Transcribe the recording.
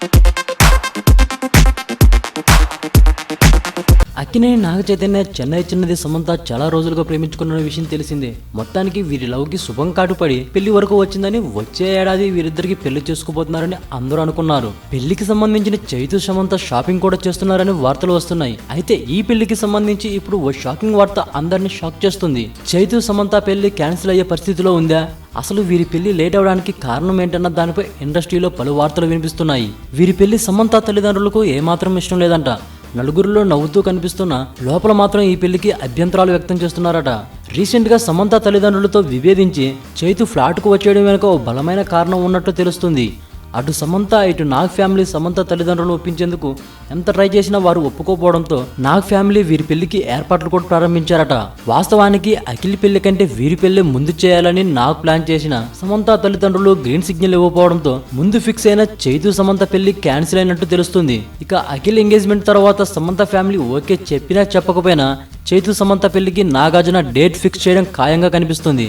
Thank you. Akkineni Naga Chaitanya Chennai చిన్నది సమంత చాలా రోజులుగా ప్రేమించుకున్న విషయం తెలిసిందే. మొత్తానికి వీరి లవ్కి శుభం కాటుపడి పెళ్ళి వరకు వచ్చిందని వచ్చే ఏడాది వీరిద్దరికి పెళ్ళి చేసుకోబోతున్నారని అందరూ అనుకున్నారు. పెళ్ళికి సంబంధించిన చైతు సమంత షాపింగ్ కూడా చేస్తున్నారని వార్తలు వస్తున్నాయి. అయితే ఈ పెళ్ళికి సంబంధించి ఇప్పుడు ఓ షాకింగ్ వార్త అందరినీ షాక్ చేస్తుంది. చైతు సమంత పెళ్ళి క్యాన్సిల్ అయ్యే పరిస్థితిలో ఉందా? అసలు వీరి పెళ్ళి లేట్ అవడానికి కారణం ఏంటన్న దానిపై ఇండస్ట్రీలో పలు వార్తలు వినిపిస్తున్నాయి. వీరి పెళ్ళి సమంత తల్లిదండ్రులకు ఏమాత్రం ఇష్టం లేదంట. నలుగురిలో నవ్వుతూ కనిపిస్తున్న లోపల మాత్రం ఈ పెళ్ళికి అభ్యంతరాలు వ్యక్తం చేస్తున్నారట. రీసెంట్గా సమంత తల్లిదండ్రులతో విభేదించి చైతు ఫ్లాట్కు వచ్చేయడం వెనుక ఓ బలమైన కారణం ఉన్నట్టు తెలుస్తుంది. అటు సమంత ఇటు నాగ్ ఫ్యామిలీ సమంత తల్లిదండ్రులు ఒప్పించేందుకు ఎంత ట్రై చేసినా వారు ఒప్పుకోపోవడంతో నాగ్ ఫ్యామిలీ వీరి పెళ్ళికి ఏర్పాట్లు కూడా ప్రారంభించారట. వాస్తవానికి అఖిల్ పెళ్ళి కంటే వీరి పెళ్ళి ముందు చేయాలని నాగ్ ప్లాన్ చేసిన సమంత తల్లిదండ్రులు గ్రీన్ సిగ్నల్ ఇవ్వకపోవడంతో ముందు ఫిక్స్ అయిన చైతు సమంత పెళ్ళి క్యాన్సిల్ అయినట్టు తెలుస్తుంది. ఇక అఖిల్ ఎంగేజ్మెంట్ తర్వాత సమంత ఫ్యామిలీ ఓకే చెప్పినా చెప్పకపోయినా చైతు సమంత పెళ్ళికి నాగార్జున డేట్ ఫిక్స్ చేయడం ఖాయంగా కనిపిస్తుంది.